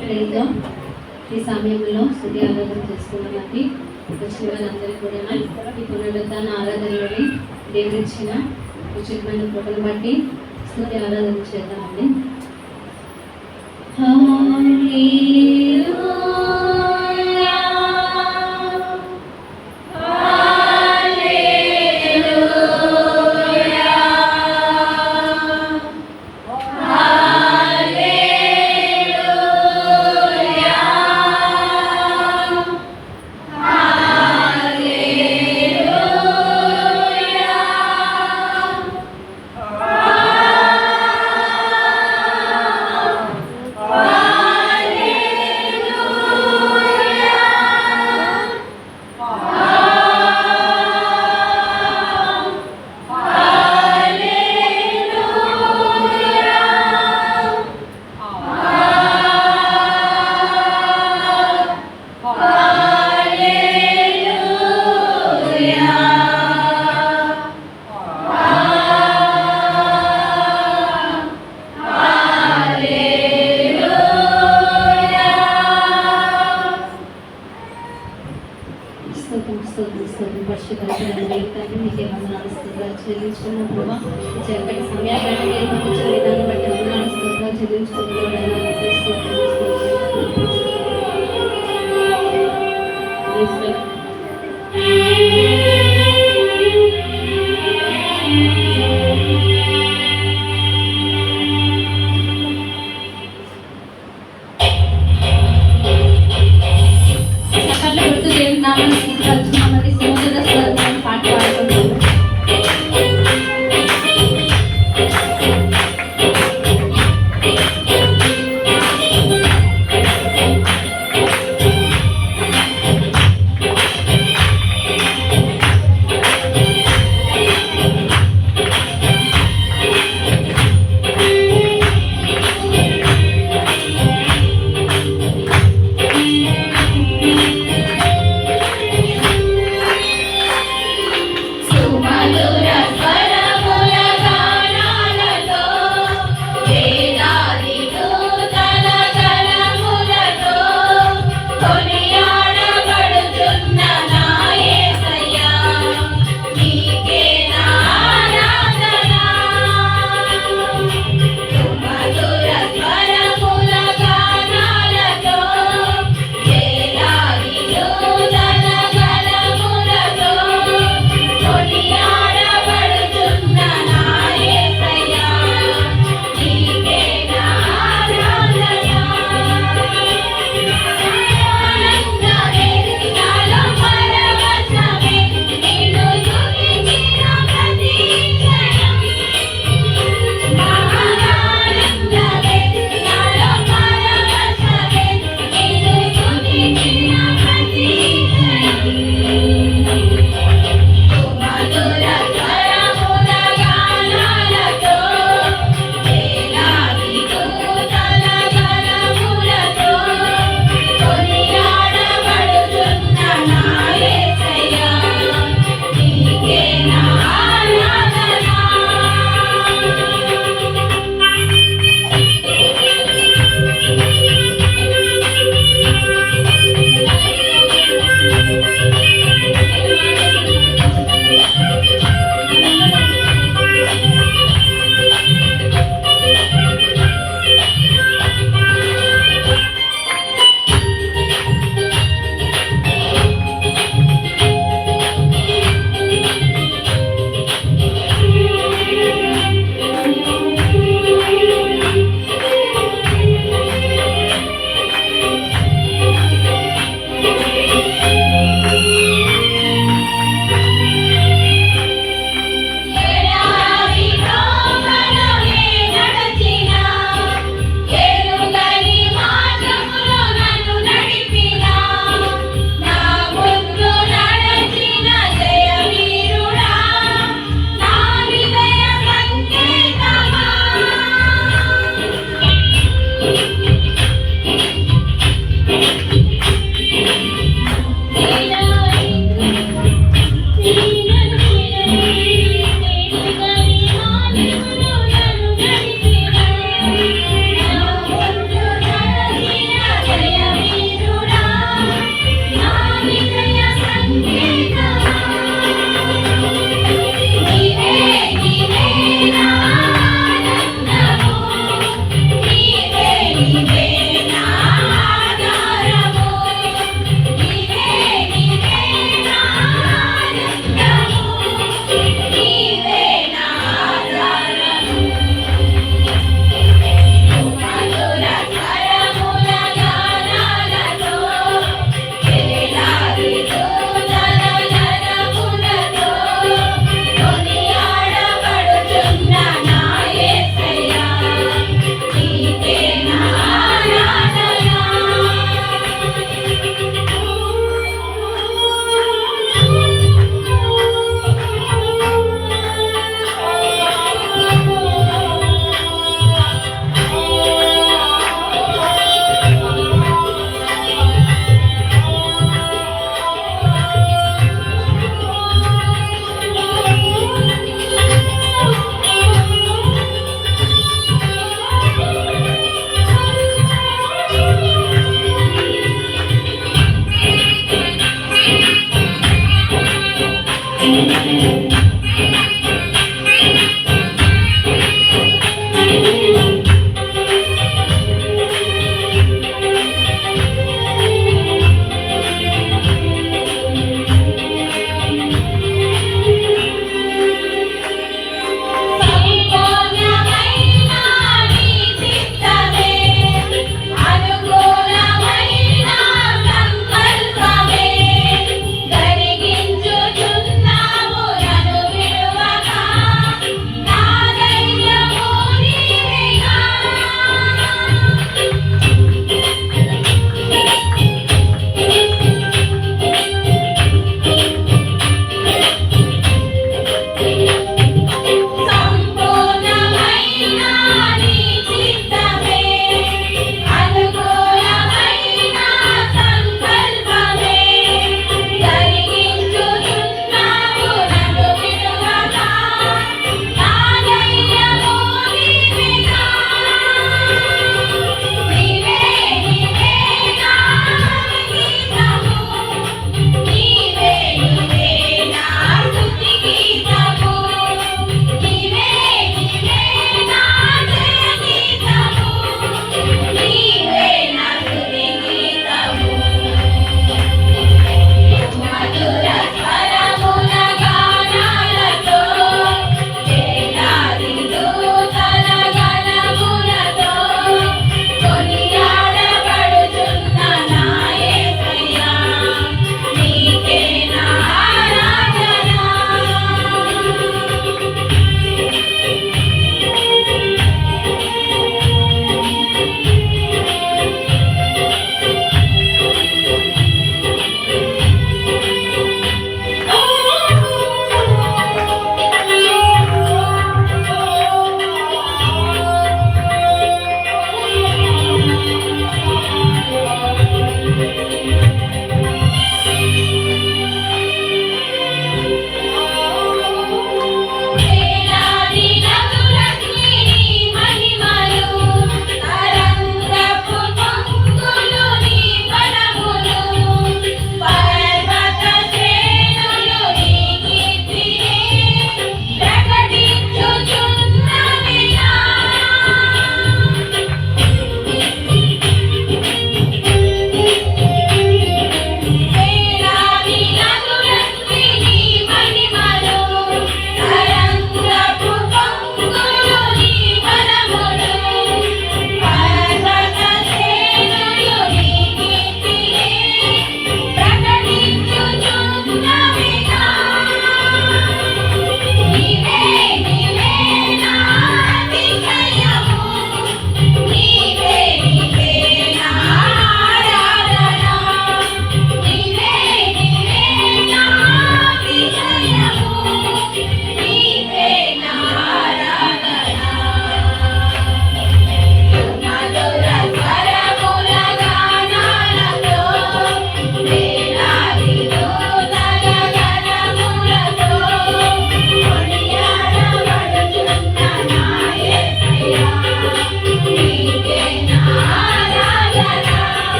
ప్రేజ్లో ఈ సమయంలో స్థుతి ఆరాధన చేసుకున్నకి వచ్చిన వాళ్ళందరికీ కూడా ఈ పునరుద్ధాన ఆరాధనలోని దేవుడిచ్చిన ఉచితమైన కృపను బట్టి స్థుతి ఆరాధన చేద్దామండి. స్తోత్రం స్తోత్రం స్తోత్రం. పరిశుభ్రమైన తండ్రి మీకే వందనాలు స్తోత్రాలు చెల్లించుకున్న ప్రభా. చక్కటి సమయాన్ని ఏర్పరిచిన విధానం బట్టి వందనాలు స్తోత్రాలు చెల్లించుకున్న చక్కట్లు I will not fight.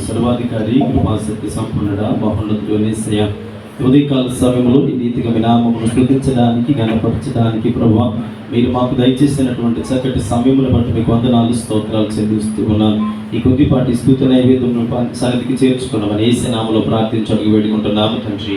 సర్వాధికారి కృపాశక్తి సంపన్నుడ మహోన్నతుడు ఉదయకాల సమయంలో ఈ నీతిగా వినామమును స్మృతించడానికి గణపరచడానికి ప్రభు మీరు మాకు దయచేసినటువంటి చక్కటి సమయమును బట్టి మీకు వందనాలు స్తోత్రాలు చెల్లిస్తూ ఉన్నాను. ఈ కొద్దిపాటి స్థుతి నైవేద్యం సన్నిధికి చేర్చుకున్నామని ఏ నామలో ప్రార్థించడానికి వేడుకుంటున్నాము తండ్రి.